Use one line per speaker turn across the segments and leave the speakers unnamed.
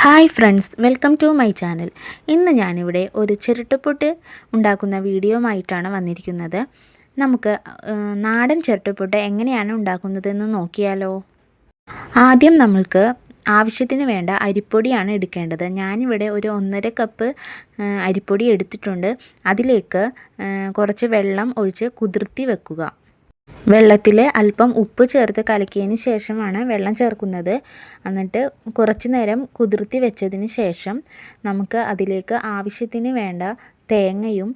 Hi friends welcome to my channel. ഇന്ന് ഞാനിവിടെ ഒരു ചിരട്ടപ്പൊട്ട് ഉണ്ടാക്കുന്ന വീഡിയോമായിട്ടാണ് വന്നിരിക്കുന്നത്. നമുക്ക് നാടൻ ചിരട്ടപ്പൊട്ട് എങ്ങനെയാണ് ഉണ്ടാക്കുന്നതെന്ന് നോക്കിയാലോ? ആദ്യം നമ്മൾക്ക് ആവശ്യത്തിന് വേണ്ട അരിപ്പൊടിയാണ് എടുക്കേണ്ടത്. ഞാനിവിടെ ഒരു ഒന്നര കപ്പ് അരിപ്പൊടി എടുത്തിട്ടുണ്ട്. അതിലേക്ക് കുറച്ച് വെള്ളം ഒഴിച്ച് കുതിർത്തി വെക്കുക. വെള്ളത്തിൽ അല്പം ഉപ്പ് ചേർത്ത് കലക്കിയതിന് ശേഷമാണ് വെള്ളം ചേർക്കുന്നത്. എന്നിട്ട് കുറച്ച് നേരം കുതിർത്തി വെച്ചതിന് ശേഷം നമുക്ക് അതിലേക്ക് ആവശ്യത്തിന് വേണ്ട തേങ്ങയും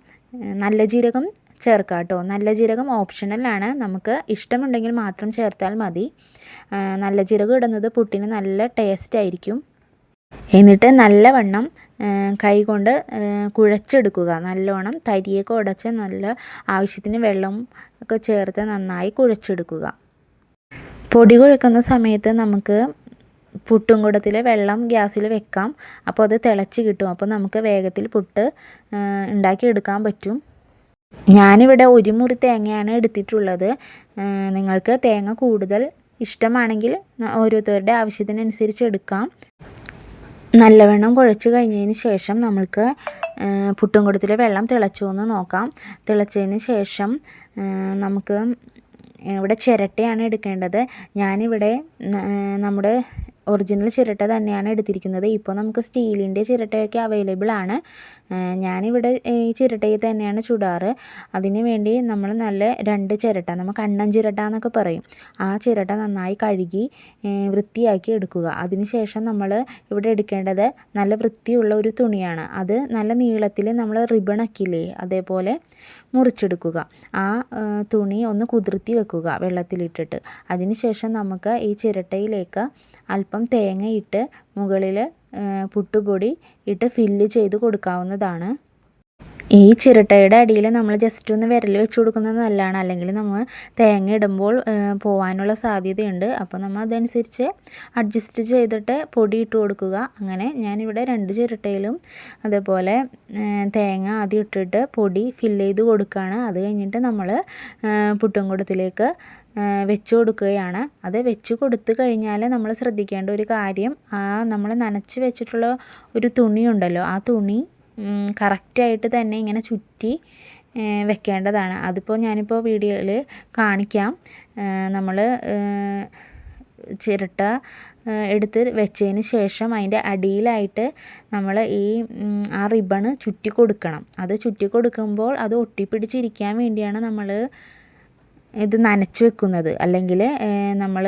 നല്ല ജീരകം ചേർക്കാം കേട്ടോ. നല്ല ജീരകം ഓപ്ഷണലാണ് നമുക്ക് ഇഷ്ടമുണ്ടെങ്കിൽ മാത്രം ചേർത്താൽ മതി. നല്ല ജീരകം ഇടുന്നത് പുട്ടിന് നല്ല ടേസ്റ്റ് ആയിരിക്കും. എന്നിട്ട് നല്ലവണ്ണം കൈ കൊണ്ട് കുഴച്ചെടുക്കുക. നല്ലോണം തരിയൊക്കെ ഉടച്ച് നല്ല ആവശ്യത്തിന് വെള്ളം ഒക്കെ ചേർത്ത് നന്നായി കുഴച്ചെടുക്കുക. പൊടി കുഴക്കുന്ന സമയത്ത് നമുക്ക് പുട്ടും കൂടത്തിൽ വെള്ളം ഗ്യാസിൽ വെക്കാം. അപ്പോൾ അത് തിളച്ച് കിട്ടും. അപ്പോൾ നമുക്ക് വേഗത്തിൽ പുട്ട് ഉണ്ടാക്കിയെടുക്കാൻ പറ്റും. ഞാനിവിടെ ഒരു മുറി തേങ്ങയാണ് എടുത്തിട്ടുള്ളത്. നിങ്ങൾക്ക് തേങ്ങ കൂടുതൽ ഇഷ്ടമാണെങ്കിൽ ഓരോരുത്തരുടെ ആവശ്യത്തിനനുസരിച്ച് എടുക്കാം. നല്ലവണ്ണം കുഴച്ച് കഴിഞ്ഞതിന് ശേഷം നമ്മൾക്ക് പുട്ടും കൊടുത്തിലെ വെള്ളം തിളച്ചു എന്ന് നോക്കാം. തിളച്ചതിന് ശേഷം നമുക്ക് ഇവിടെ ചിരട്ടയാണ് എടുക്കേണ്ടത്. ഞാനിവിടെ നമ്മുടെ ഒറിജിനൽ ചിരട്ട തന്നെയാണ് എടുത്തിരിക്കുന്നത്. ഇപ്പോൾ നമുക്ക് സ്റ്റീലിന്റെ ചിരട്ടയൊക്കെ അവൈലബിൾ ആണ്. ഞാനിവിടെ ഈ ചിരട്ടയിൽ തന്നെയാണ് ചുടാറ്. അതിന് വേണ്ടി നമ്മൾ നല്ല രണ്ട് ചിരട്ട നമുക്ക് അണ്ണൻ ചിരട്ട എന്നൊക്കെ പറയും. ആ ചിരട്ട നന്നായി കഴുകി വൃത്തിയാക്കി എടുക്കുക. അതിനുശേഷം നമ്മൾ ഇവിടെ എടുക്കേണ്ടത് നല്ല വൃത്തിയുള്ള ഒരു തുണിയാണ്. അത് നല്ല നീളത്തിൽ നമ്മൾ റിബൺ റിബണക്കില്ലേ അതേപോലെ മുറിച്ചെടുക്കുക. ആ, തുണി ഒന്ന് കുതിർത്തി വെക്കുക വെള്ളത്തിലിട്ടിട്ട്. അതിനുശേഷം നമുക്ക് ഈ ചിരട്ടയിലേക്ക് അല്പം തേങ്ങയിട്ട് മുകളിൽ പുട്ടുപൊടി ഇട്ട് ഫില്ല് ചെയ്ത് കൊടുക്കാവുന്നതാണ്. ഈ ചിരട്ടയുടെ അടിയിൽ നമ്മൾ ജസ്റ്റ് ഒന്ന് വിരൽ വെച്ച് കൊടുക്കുന്നത് നല്ലതാണ്. അല്ലെങ്കിൽ നമ്മൾ തേങ്ങ ഇടുമ്പോൾ പോവാനുള്ള സാധ്യതയുണ്ട്. അപ്പോൾ നമ്മൾ അതനുസരിച്ച് അഡ്ജസ്റ്റ് ചെയ്തിട്ട് പൊടി ഇട്ട് കൊടുക്കുക. അങ്ങനെ ഞാനിവിടെ രണ്ട് ചിരട്ടയിലും അതേപോലെ തേങ്ങ ആദ്യം ഇട്ടിട്ട് പൊടി ഫില്ല് ചെയ്ത് കൊടുക്കുകയാണ്. അത് കഴിഞ്ഞിട്ട് നമ്മൾ പുട്ടുംകുടത്തിലേക്ക് വെച്ച് കൊടുക്കുകയാണ്. അത് വെച്ച് കൊടുത്തു കഴിഞ്ഞാൽ നമ്മൾ ശ്രദ്ധിക്കേണ്ട ഒരു കാര്യം ആ നമ്മൾ നനച്ച് വെച്ചിട്ടുള്ള ഒരു തുണി ഉണ്ടല്ലോ ആ തുണി കറക്റ്റായിട്ട് തന്നെ ഇങ്ങനെ ചുറ്റി വെക്കേണ്ടതാണ്. അതിപ്പോൾ ഞാനിപ്പോൾ വീഡിയോയിൽ കാണിക്കാം. നമ്മൾ ചിരട്ട എടുത്ത് വെച്ചതിന് ശേഷം അതിന്റെ അടിയിലായിട്ട് നമ്മൾ ഈ ആ റിബണ് ചുറ്റി കൊടുക്കണം. അത് ചുറ്റി കൊടുക്കുമ്പോൾ അത് ഒട്ടിപ്പിടിച്ചിരിക്കാൻ വേണ്ടിയാണ് നമ്മൾ ഇത് നനച്ച് വെക്കുന്നത്. അല്ലെങ്കിൽ നമ്മൾ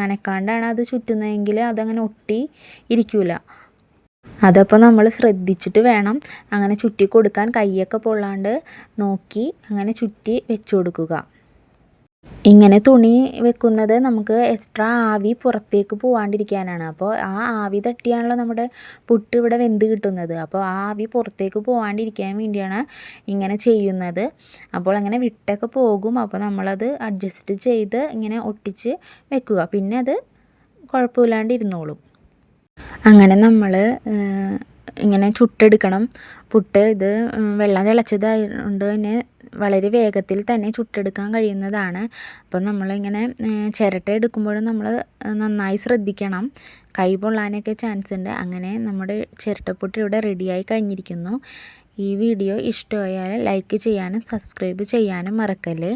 നനക്കാണ്ടാണ് അത് ചുറ്റുന്നതെങ്കിൽ അതങ്ങനെ ഒട്ടി ഇരിക്കില്ല അതപ്പോൾ നമ്മൾ ശ്രദ്ധിച്ചിട്ട് വേണം അങ്ങനെ ചുറ്റി കൊടുക്കാൻ കൈയൊക്കെ പൊള്ളാണ്ട് നോക്കി അങ്ങനെ ചുറ്റി വെച്ച് കൊടുക്കുക. ഇങ്ങനെ തുണി വെക്കുന്നത് നമുക്ക് എക്സ്ട്രാ ആവി പുറത്തേക്ക് പോവാണ്ടിരിക്കാനാണ്. അപ്പോൾ ആ ആവി തട്ടിയാണല്ലോ നമ്മുടെ പുട്ട് ഇവിടെ വെന്ത് കിട്ടുന്നത്. അപ്പോൾ ആ ആവി പുറത്തേക്ക് പോവാണ്ടിരിക്കാൻ വേണ്ടിയാണ് ഇങ്ങനെ ചെയ്യുന്നത്. അപ്പോൾ അങ്ങനെ വിട്ടൊക്കെ പോകും. അപ്പോൾ നമ്മളത് അഡ്ജസ്റ്റ് ചെയ്ത് ഇങ്ങനെ ഒട്ടിച്ച് വെക്കുക. പിന്നെ അത് കുഴപ്പമില്ലാണ്ട് ഇരുന്നോളും അങ്ങനെ നമ്മൾ ഇങ്ങനെ ചുട്ടെടുക്കണം. പുട്ട് ഇത് വെള്ളം തിളച്ചതായതുകൊണ്ട് തന്നെ വളരെ വേഗത്തിൽ തന്നെ ചുട്ടെടുക്കാൻ കഴിയുന്നതാണ്. അപ്പം നമ്മളിങ്ങനെ ചിരട്ട എടുക്കുമ്പോഴും നമ്മൾ നന്നായി ശ്രദ്ധിക്കണം. കൈ പൊള്ളാനൊക്കെ ചാൻസ് ഉണ്ട്. അങ്ങനെ നമ്മുടെ ചിരട്ടപ്പൊട്ട് ഇവിടെ റെഡിയായി കഴിഞ്ഞിരിക്കുന്നു. ഈ വീഡിയോ ഇഷ്ടമായാൽ ലൈക്ക് ചെയ്യാനും സബ്സ്ക്രൈബ് ചെയ്യാനും മറക്കല്ലേ.